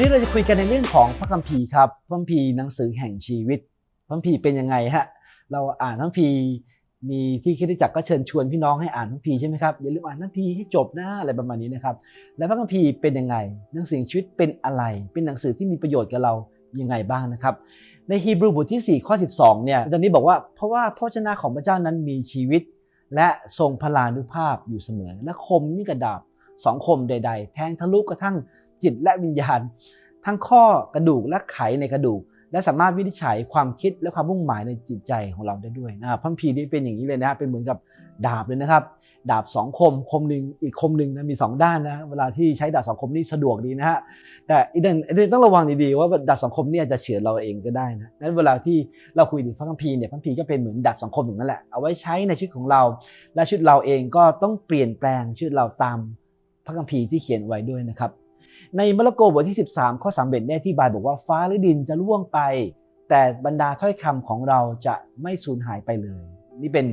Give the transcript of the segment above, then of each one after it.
นี้เราจะคุยกันในเรื่องของพระคัมภีร์ครับพระคัมภีร์หนังสือแห่งชีวิตพระคัมภีร์เป็นยังไงฮะเราอ่านพระคัมภีร์มีที่คิดจักก็เชิญชวนพี่น้องให้อ่านพระคัมภีร์ใช่ไหมครับอย่าลืมอ่านพระคัมภีร์ให้จบนะอะไรประมาณนี้นะครับ แล้วพระคัมภีร์เป็นยังไงหนังสือชีวิตเป็นอะไร เป็นหนังสือที่มีประโยชน์กับเรายังไงบ้างนะครับ ในฮีบรูบทที่ 4 ข้อ 12เนี่ยตอนนี้บอกว่าเพราะว่าพระชนะของพระเจ้านั้นมีชีวิต และทรงพลานุภาพอยู่เสมอ และคมนี่กระดาบสองคมใด ๆ แทงทะลุกระทั่ง จิตและวิญญาณ ทั้งข้อกระดูกและไขในกระดูก และสามารถวินิจฉัยความคิดและความมุ่งหมายในจิตใจของเราได้ด้วยนะครับพัมภีนี้เป็นอย่างนี้เลยนะเป็นเหมือนกับดาบเลยนะครับ ดาบสองคมคมหนึ่งอีกคมหนึ่งนะมีสองด้านนะเวลาที่ใช้ดาบสองคมนี่สะดวกดีนะฮะแต่อีกเรื่องอีกเรื่องต้องระวังดีๆว่าดาบสองคมเนี่ยจะเฉือนเราเองก็ได้นะนั้นเวลาที่เราคุยถึงพระคัมภีร์เนี่ยพระคัมภีร์ก็เป็นเหมือนดาบสองคมอย่างนั้นแหละเอาไว้ใช้ในชีวิตของเรา และชีวิตเราเองก็ต้องเปลี่ยนแปลงชีวิตเราตามพระคัมภีร์ที่เขียนไว้ด้วยนะครับ ในมาระโกบทที่ 13 ข้อ3เบ็ดได้ที่บายบอกว่าฟ้าและดินจะล่วงไป แต่บรรดาถ้อยคำของเราจะไม่สูญหายไปเลย นี่เป็น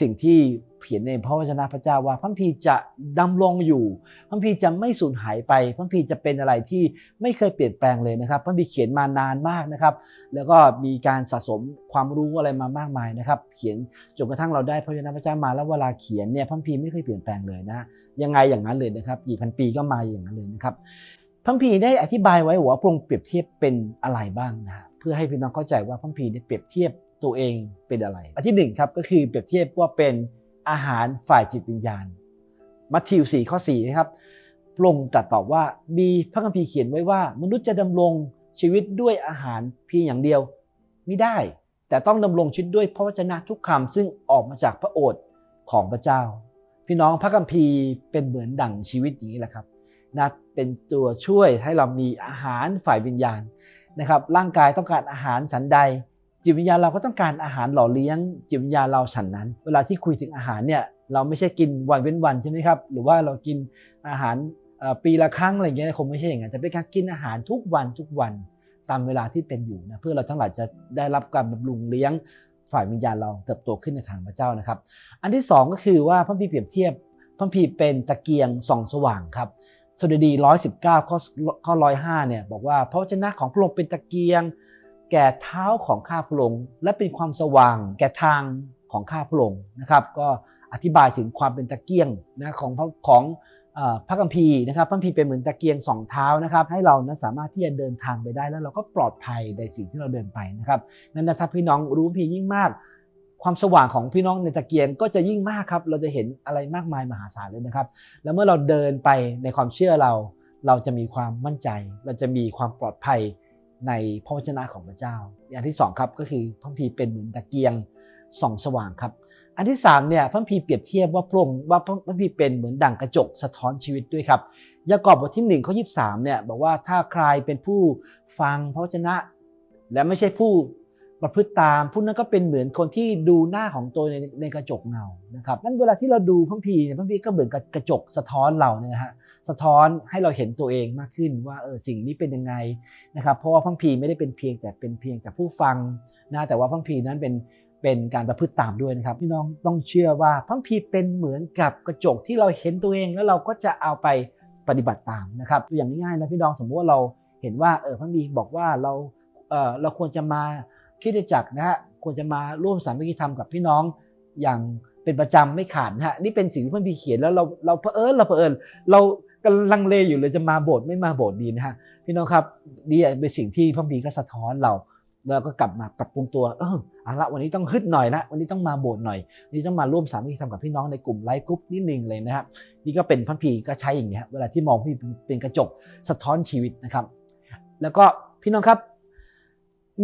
สิ่งที่เขียนในพระวจนะพระเจ้าว่าพระคัมภีจะดำรงอยู่พระคัมภีจะไม่สูญหายไปพระคัมภีจะเป็นอะไรที่ไม่เคยเปลี่ยนแปลงเลยนะครับพระคัมภีเขียนมานานมากนะครับ แล้วก็มีการสะสมความรู้อะไรมามากมายนะครับ เขียนจนกระทั่งเราได้พระวจนะพระเจ้ามาแล้วเวลาเขียนเนี่ยพระคัมภีไม่เคยเปลี่ยนแปลงเลยนะยังไงอย่างนั้นเลยนะครับกี่พันปีก็มาอย่างนั้นเลยนะครับพระคัมภีได้อธิบายไว้ว่าพระองค์เปรียบเทียบเป็นอะไรบ้างนะเพื่อให้พี่น้องเข้าใจว่าพระคัมภีร์ได้เปรียบเทียบ ตัวเองเป็นอะไร อันที่หนึ่งครับก็คือเปรียบเทียบว่าเป็นอาหารฝ่ายจิตวิญญาณ มัทธิว4ข้อ4นะครับพระองค์ตรัสตอบว่ามีพระคัมภีร์เขียนไว้ว่า มนุษย์จะดำรงชีวิตด้วยอาหารเพียงอย่างเดียวไม่ได้ แต่ต้องดำรงชีวิตด้วยพระวจนะทุกคำซึ่งออกมาจากพระโอษฐ์ของพระเจ้า พี่น้องพระคัมภีร์เป็นเหมือนดั่งชีวิตอย่างนี้แหละครับนะเป็นตัวช่วยให้เรามีอาหารฝ่ายวิญญาณนะครับ ร่างกายต้องการอาหารฉันใด จิตวิญญาณเราก็ต้องการอาหารหล่อเลี้ยง จิตวิญญาณเราฉันนั้น เวลาที่คุยถึงอาหารเนี่ยเราไม่ใช่กินวันเว้นวันใช่ไหมครับ หรือว่าเรากินอาหารปีละครั้งอะไรเงี้ยคงไม่ใช่อย่างนั้นแต่เป็นการกินอาหารทุกวันทุกวันตามเวลาที่เป็นอยู่นะเพื่อเราทั้งหลายจะได้รับการบำรุงเลี้ยงฝ่ายวิญญาณเราเติบโตขึ้นในทางพระเจ้านะครับ อันที่สองก็คือว่าพระพีเปรียบเทียบพระพีเป็นตะเกียงส่องสว่างครับสดุดี 119 ข้อข้อ105เนี่ยบอกว่าพระวจนะของพระองค์เป็นตะเกียง แก่เท้าของข้าพระองค์และเป็นความสว่างแก่ทางของข้าพระองค์นะครับ ก็อธิบายถึงความเป็นตะเกียงนะของของพระคัมภีร์นะครับพระคัมภีร์เป็นเหมือนตะเกียงสองเท้านะครับ ให้เรานั้นสามารถที่จะเดินทางไปได้แล้วเราก็ปลอดภัยในสิ่งที่เราเดินไปนะครับนั้นถ้าพี่น้องรู้พียิ่งมาก ความสว่างของพี่น้องในตะเกียงก็จะยิ่งมากครับ เราจะเห็นอะไรมากมายมหาศาลเลยนะครับ แล้วเมื่อเราเดินไปในความเชื่อเรา เราจะมีความมั่นใจ เราจะมีความปลอดภัย ในพระวจนะของพระเจ้า อย่างที่สองครับก็คือพระคัมภีเป็นเหมือนตะเกียงส่องสว่างครับ อันที่สามเนี่ยพระคัมภีเปรียบเทียบว่าพระองค์ว่าพระคัมภีเป็นเหมือนดั่งกระจกสะท้อนชีวิตด้วยครับยากอบบทที่หนึ่งข้อยีสามเนี่ยบอกว่าถ้าใครเป็นผู้ฟังพระวจนะ และไม่ใช่ผู้ประพฤติตามผู้นั้นก็เป็นเหมือนคนที่ดูหน้าของตัวในในกระจกเงานะครับนั่นเวลาที่เราดูพระคัมภีเนี่ยพระคัมภีก็เหมือนกระจกสะท้อนเราเนี่ยฮะ สะท้อนให้เราเห็นตัวเองมากขึ้นว่าเออสิ่งนี้เป็นยังไงนะครับเพราะว่าพระคัมภีไม่ได้เป็นเพียงแต่เป็นเพียงแต่ผู้ฟังนะแต่ว่าพระคัมภีนั้นเป็นเป็นการประพฤติตามด้วยนะครับพี่น้องต้องเชื่อว่าพระคัมภีเป็นเหมือนกับกระจกที่เราเห็นตัวเอง แล้วเราก็จะเอาไปปฏิบัติตามนะครับตัวอย่างง่ายๆนะพี่น้องสมมติว่าเราเห็นว่าเออพระคัมภีบอกว่าเราเออเราควรจะมาคิดจักรนะฮะควรจะมาร่วมสามัคคีธรรมกับพี่น้องอย่างเป็นประจำไม่ขาดนะฮะนี่เป็นสิ่งที่พระคัมภีร์เขียนแล้วเราเราเผอิญเราเผอิญเรา กำลังเลอยู่เลยจะมาโบสถ์ไม่มาโบสถ์ดีนะฮะพี่น้องครับนี่เป็นสิ่งที่พระคัมภีก็สะท้อนเราเราก็กลับมาปรับปรุงตัวเออเอาละวันนี้ต้องฮึดหน่อยละวันนี้ต้องมาโบสถ์หน่อยวันนี้ต้องมาร่วมสามัคคีธรรมกับพี่น้องในกลุ่มไลฟ์กรุ๊ปนิดนึงเลยนะครับนี่ก็เป็นพระคัมภีก็ใช้อย่างนี้เวลาที่มองพี่เป็นกระจกสะท้อนชีวิตนะครับ แล้วก็พี่น้องครับ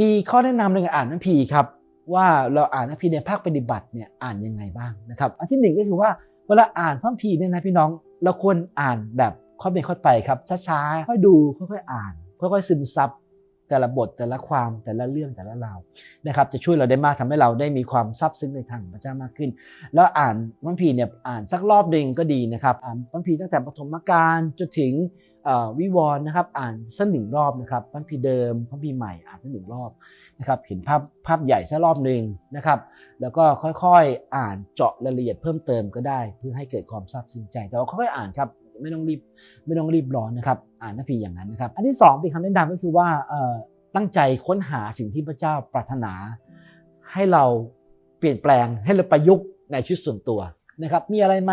มีข้อแนะนำในการอ่านพระคัมภีครับว่าเราอ่านพระคัมภีในภาคปฏิบัติเนี่ยอ่านยังไงบ้างนะครับ อันที่หนึ่งก็คือว่า เวลาอ่านพระคัมภีร์เนี่ยนะพี่น้องเราควรอ่านแบบค่อยเป็นค่อยไปครับช้าๆค่อยดูค่อยๆอ่าน ค่อยๆซึมซับแต่ละบทแต่ละความแต่ละเรื่องแต่ละราวนะครับ จะช่วยเราได้มากทำให้เราได้มีความซับซึ้งในทางพระเจ้ามากขึ้น แล้วอ่านพระคัมภีร์เนี่ยอ่านสักรอบหนึ่งก็ดีนะครับอ่านพระคัมภีร์ตั้งแต่ปฐมกาลจนถึง วิวรณ์นะครับอ่านสักหนึ่งรอบนะครับพระคัมภีเดิมพระคัมภีใหม่อ่านสักหนึ่งรอบนะครับเห็นภาพภาพใหญ่สักรอบหนึ่งนะครับ แล้วก็ค่อยๆอ่านเจาะรายละเอียดเพิ่มเติมก็ได้ เพื่อให้เกิดความซาบซึ้งใจ แต่ว่าค่อยๆอ่านครับไม่ต้องรีบไม่ต้องรีบร้อนนะครับ อ่านพระพีอย่างนั้นนะครับ อันที่สองเป็นคำแนะนำก็คือว่าตั้งใจค้นหาสิ่งที่พระเจ้าปรารถนา ให้เราเปลี่ยนแปลงให้เราประยุกต์ในชีวิตส่วนตัวนะครับ มีอะไรไหม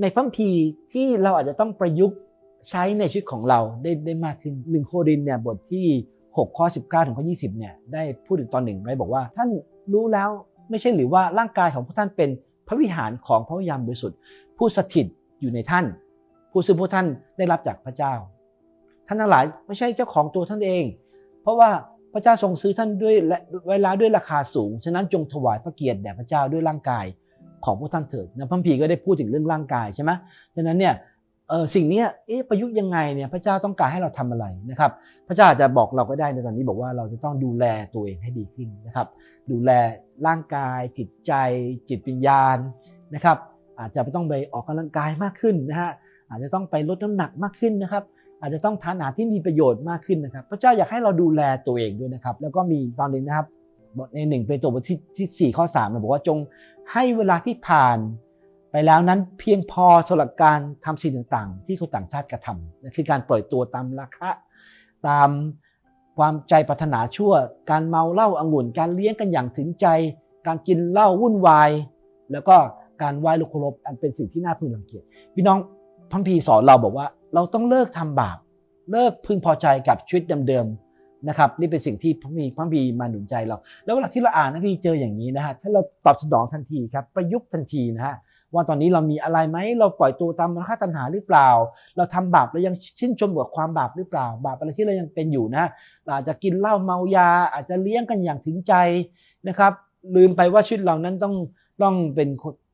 ในพระคัมภีที่เราอาจจะต้องประยุกต์ ใช้ในชีวิตของเราได้ได้มากขึ้นหนึ่งโครินเนี่ยบทที่ 6 ข้อ 19 ถึงข้อ 20 เนี่ยได้พูดถึงตอนหนึ่งไว้บอกว่า ท่านรู้แล้วไม่ใช่หรือว่าร่างกายของพวกท่านเป็นพระวิหารของพระวิญญาณบริสุทธิ์ผู้สถิตอยู่ในท่าน ผู้ซึ่งพวกท่านได้รับจากพระเจ้า ท่านทั้งหลายไม่ใช่เจ้าของตัวท่านเอง เพราะว่าพระเจ้าทรงซื้อท่านด้วยและไว้แล้วด้วยราคาสูง ฉะนั้นจงถวายพระเกียรติแด่พระเจ้าด้วยร่างกายของพวกท่านเถิดนะพระคัมภีก็ได้พูดถึงเรื่องร่างกายใช่ไหมฉะนั้นเนี่ย สิ่งนี้เอ๊ะประยุกต์ยังไงเนี่ยพระเจ้าต้องการให้เราทำอะไรนะครับ พระเจ้าอาจจะบอกเราก็ได้ในตอนนี้บอกว่าเราจะต้องดูแลตัวเองให้ดีขึ้นนะครับ ดูแลร่างกายจิตใจจิตวิญญาณนะครับ อาจจะต้องไปออกกำลังกายมากขึ้นนะฮะอาจจะต้องไปลดน้ำหนักมากขึ้นนะครับ อาจจะต้องทานอาหารที่มีประโยชน์มากขึ้นนะครับ พระเจ้าอยากให้เราดูแลตัวเองด้วยนะครับ แล้วก็มีตอนนี้นะครับบทในหนึ่งเป็นตัวบทที่ที่สี่ข้อสามนะบอกว่าจงให้เวลาที่ผ่าน ไปแล้วนั้นเพียงพอสำหรับการทำสิ่งต่างๆ ที่คนต่างชาติกระทำนะคือการปล่อยตัวตามราคะ ตามความใจปรารถนาชั่ว การเมาเหล้าองุ่น การเลี้ยงกันอย่างถึงใจ การกินเหล้าวุ่นวาย แล้วก็การไหว้ลูกเคารพอันเป็นสิ่งที่น่าพึงรังเกียจพี่น้องพัมพีสอนเราบอกว่า เราต้องเลิกทำบาป เลิกพึงพอใจกับชีวิตเดิมๆนะครับ นี่เป็นสิ่งที่พระมีพระพีมาหนุนใจเรา แล้วเวลาที่เราอ่านนะพี่เจออย่างนี้นะฮะถ้าเราตอบสนองทันทีครับประยุกต์ทันทีนะฮะ ว่าตอนนี้เรามีอะไรไหมเราปล่อยตัวตามราคาตัณหาหรือเปล่า เราทำบาปเรายังชื่นชมกับความบาปหรือเปล่า บาปอะไรที่เรายังเป็นอยู่นะอาจจะกินเหล้าเมายา อาจจะเลี้ยงกันอย่างถึงใจนะครับ ลืมไปว่าชีวิตเรานั้นต้องต้องเป็น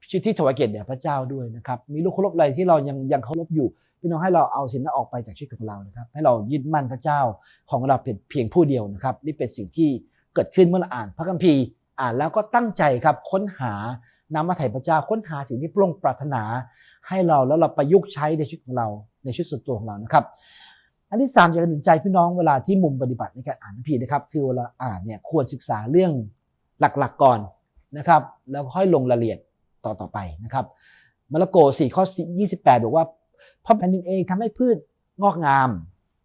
ชีวิตที่ถวายเกียรติแด่พระเจ้าด้วยนะครับมีลูกเคารพอะไรที่เรายังยังเคารพอยู่พี่น้องให้เราเอาสิ่งนั้นออกไปจากชีวิตของเรานะครับ ให้เรายึดมั่นพระเจ้าของเราเพียงผู้เดียวนะครับ นี่เป็นสิ่งที่เกิดขึ้นเมื่อเราอ่านพระคัมภีร์ อ่านแล้วก็ตั้งใจครับค้นหา นำมาไถ่พระเจ้าค้นหาสิ่งที่พระองค์ปรารถนาให้เราแล้วเราประยุกต์ใช้ในชีวิตของเราในชีวิตส่วนตัวของเรานะครับ อันที่สามจะหนุนใจพี่น้องเวลาที่มุมปฏิบัติในการอ่านพีนะครับ คือเวลาอ่านเนี่ยควรศึกษาเรื่องหลักๆก่อนนะครับ แล้วค่อยลงรายละเอียดต่อต่อไปนะครับมาระโก4ข้อ28 บอกว่าเพราะแผ่นดินเองทำให้พืชงอกงาม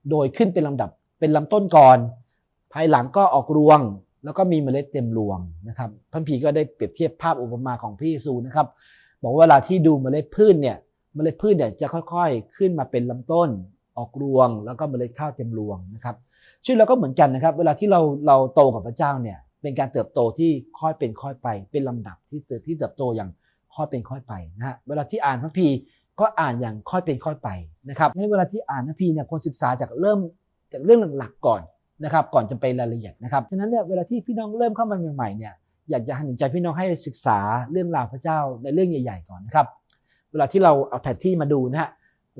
โดยขึ้นเป็นลำดับเป็นลำต้นก่อน ภายหลังก็ออกรวง แล้วก็มีเมล็ดเต็มรวงนะครับพระพีก็ได้เปรียบเทียบภาพอุปมาของพระเยซูนะครับ บอกว่าเวลาที่ดูเมล็ดพืชเนี่ยเมล็ดพืชเนี่ยจะค่อยๆ ขึ้นมาเป็นลำต้นออกรวง แล้วก็เมล็ดข้าวเต็มรวงนะครับชีวิตเราก็เหมือนกันนะครับ เวลาที่เราเราโตกับพระเจ้าเนี่ยเป็นการเติบโตที่ค่อยเป็นค่อยไป เป็นลำดับที่เติบที่เติบโตอย่างค่อยเป็นค่อยไปนะฮะเวลาที่อ่านพระพีก็อ่านอย่างค่อยเป็นค่อยไปนะครับในเวลาที่อ่านพระพีเนี่ยควรศึกษาจากเริ่มจากเรื่องหลักๆก่อน นะครับก่อนจะไปรายละเอียดนะครับฉะนั้นเนี่ยเวลาที่พี่น้องเริ่มเข้ามาใหม่ๆเนี่ยอยากจะหนุนใจพี่น้องให้ศึกษาเรื่องราวพระเจ้าในเรื่องใหญ่ ๆ ก่อนนะครับ เวลาที่เราเอาแผนที่มาดูนะฮะ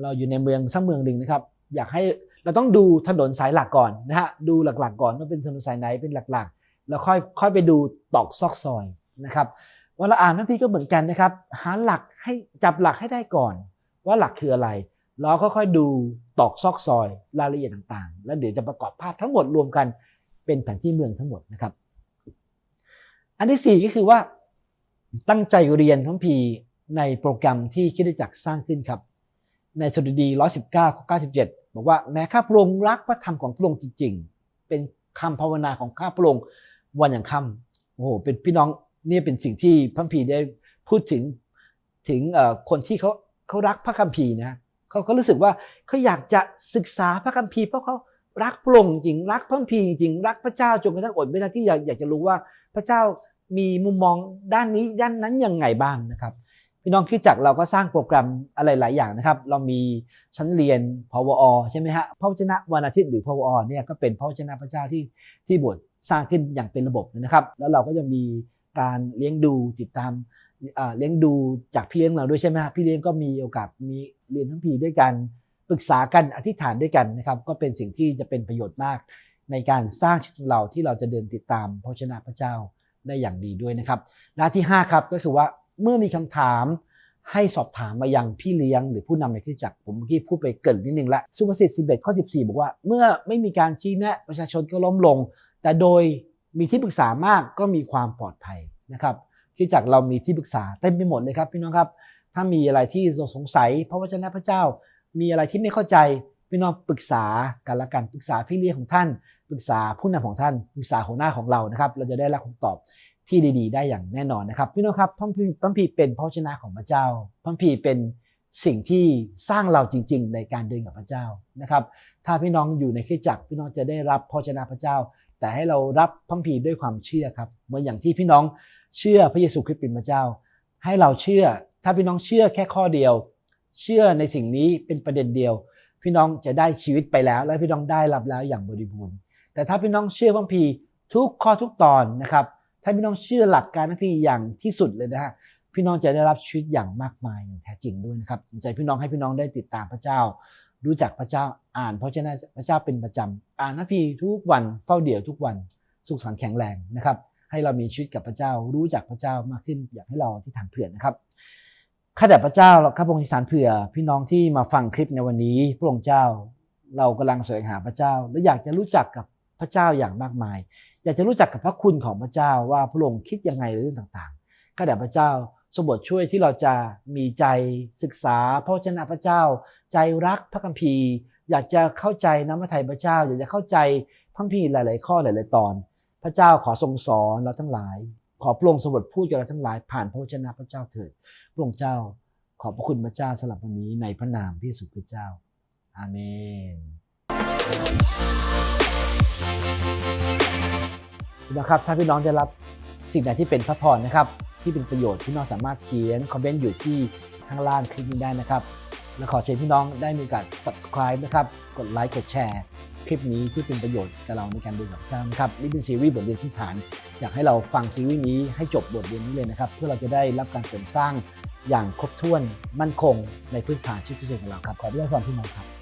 เราอยู่ในเมืองสักเมืองหนึ่งนะครับ อยากให้เราต้องดูถนนสายหลักก่อนนะฮะดูหลักๆ ก่อนว่าเป็นถนนสายไหนเป็นหลักๆ แล้วค่อยค่อยไปดูตอกซอกซอยนะครับเวลาอ่านพระพีก็เหมือนกันนะครับ หาหลักให้จับหลักให้ได้ก่อน ว่าหลักคืออะไร เราค่อยๆดูตอกซอกซอยรายละเอียดต่างๆ แล้วเดี๋ยวจะประกอบภาพทั้งหมดรวมกันเป็นแผนที่เมืองทั้งหมดนะครับ อันที่ 4 ก็คือว่าตั้งใจเรียนพระคัมภีร์ในโปรแกรมที่คิดจักสร้างขึ้นครับ ในสดุดี 119ข้อ97 บอกว่าแม้ข้าพระองค์รักพระธรรมของพระองค์จริงๆ เป็นคำภาวนาของข้าพระองค์วันอย่างค่ำโอ้โหเป็นพี่น้องนี่เป็นสิ่งที่พระคัมภีร์ได้พูดถึงถึงคนที่เขาเขารักพระคัมภีร์นะ เขาเขารู้สึกว่าเขาอยากจะศึกษาพระคัมภีร์เพราะเขารักพระองค์จริงรักพระคัมภีร์จริงรักพระเจ้าจนกระทั่งอดไม่ได้ที่อยากอยากจะรู้ว่าพระเจ้ามีมุมมองด้านนี้ด้านนั้นยังไงบ้างนะครับพี่น้องคิดจักเราก็สร้างโปรแกรมอะไรหลายอย่างนะครับ เรามีชั้นเรียนพวอใช่ไหมฮะพระวจนะวันอาทิตย์หรือพวอเนี่ยก็เป็นพระวจนะพระเจ้าที่ที่บทสร้างขึ้นอย่างเป็นระบบนะครับ แล้วเราก็จะมีการเลี้ยงดูติดตาม เลี้ยงดูจากพี่เลี้ยงเราด้วยใช่ไหมครับพี่เลี้ยงก็มีโอกาสมีเรียนทั้งพีด้วยกันปรึกษากันอธิษฐานด้วยกันนะครับ ก็เป็นสิ่งที่จะเป็นประโยชน์มาก ในการสร้างชีวิตเราที่เราจะเดินติดตามพระชนะพระเจ้าได้อย่างดีด้วยนะครับหน้าที่ 5 ครับก็คือว่าเมื่อมีคำถามให้สอบถามมายังพี่เลี้ยงหรือผู้นำในที่จักผมเมื่อกี้พูดไปเกินนิดนึงละสุภาษิต11 ข้อ 14 บอกว่า เมื่อไม่มีการชี้แนะประชาชนก็ล้มลง แต่โดยมีที่ปรึกษามากก็มีความปลอดภัยนะครับ ที่จากเรามีที่ปรึกษาเต็มไปหมดเลยครับพี่น้องครับ ถ้ามีอะไรที่สงสัย พระวจนะพระเจ้า มีอะไรที่ไม่เข้าใจพี่น้องปรึกษากันละกันปรึกษาพี่เลี้ยงของท่าน ปรึกษาผู้นำของท่านปรึกษาหัวหน้าของเรานะครับ เราจะได้รับคำตอบที่ดีๆ ได้อย่างแน่นอนนะครับ พี่น้องครับพระคัมภีพระพีเป็นพระวจนะของพระเจ้าพระคัมภีร์เป็นสิ่งที่สร้างเราจริง ๆ ในการเดินกับพระเจ้านะครับ ถ้าพี่น้องอยู่ในคริสตจักรพี่น้องจะได้รับพระวจนะพระเจ้า แต่ให้เรารับพระคัมภีด้วยความเชื่อครับเหมือนอย่างที่พี่น้องเชื่อพระเยซูคริสต์เป็นพระเจ้า ให้เราเชื่อถ้าพี่น้องเชื่อแค่ข้อเดียว เชื่อในสิ่งนี้เป็นประเด็นเดียว พี่น้องจะได้ชีวิตไปแล้ว และพี่น้องได้รับแล้วอย่างบริบูรณ์ แต่ถ้าพี่น้องเชื่อพระคัมภีทุกข้อทุกตอนนะครับ ถ้าพี่น้องเชื่อหลักการพระคัมภีอย่างที่สุดเลยนะฮะพี่น้องจะได้รับชีวิตอย่างมากมายอย่างแท้จริงด้วยนะครับใจพี่น้องให้พี่น้องได้ติดตามพระเจ้า รู้จักพระเจ้าอ่านเพราะฉะนั้นพระเจ้าเป็นประจำอ่านพระคัมภีทุกวันเฝ้าเดี่ยวทุกวันสุขสันต์แข็งแรงนะครับ ให้เรามีชีวิตกับพระเจ้ารู้จักพระเจ้ามากขึ้นอยากให้เราที่ฐานเผื่อนะครับข้าแต่พระเจ้าข้าพระองค์ที่ฐานเผื่อ พี่น้องที่มาฟังคลิปในวันนี้พระองค์เจ้า เรากำลังแสวงหาพระเจ้า และอยากจะรู้จักกับพระเจ้าอย่างมากมาย อยากจะรู้จักกับพระคุณของพระเจ้าว่าพระองค์คิดยังไงในเรื่องต่างๆข้าแต่พระเจ้า สมบทช่วยที่เราจะมีใจศึกษาพระวจนะพระเจ้า ใจรักพระคัมภีร์ อยากจะเข้าใจน้ำพระทัยพระเจ้า อยากจะเข้าใจพระคัมภีร์หลาย ๆ ข้อหลาย ๆ ตอน พระเจ้าขอทรงสอนเราทั้งหลาย ขอพระองค์สมบทพูดกับเราทั้งหลาย ผ่านพระวจนะพระเจ้าเถิดพระองค์เจ้า ขอบพระคุณพระเจ้าสำหรับวันนี้ในพระนามพระเยซูคริสต์เจ้า อาเมนพี่น้องครับถ้าพี่น้องได้รับ สิ่งใดที่เป็นพระพรนะครับ ที่เป็นประโยชน์พี่น้องสามารถเขียนคอมเมนต์อยู่ที่ข้างล่างคลิปนี้ได้นะครับ และขอเชิญพี่น้องได้มีกาส subscribe นะครับ กดไลค์กดแชร์คลิปนี้ที่เป็นประโยชน์กับเราในการเดินกับพระเจ้านะครับนี่เป็นซีรีส์บทเรียนที่ฐาน อยากให้เราฟังซีรีส์นี้ให้จบบทเรียนนี้เลยนะครับ เพื่อเราจะได้รับการเสริมสร้างอย่างครบถ้วนมั่นคงในพื้นฐานชีวิตพิเศษของเราครับขอด้วยความพี่น้องครับ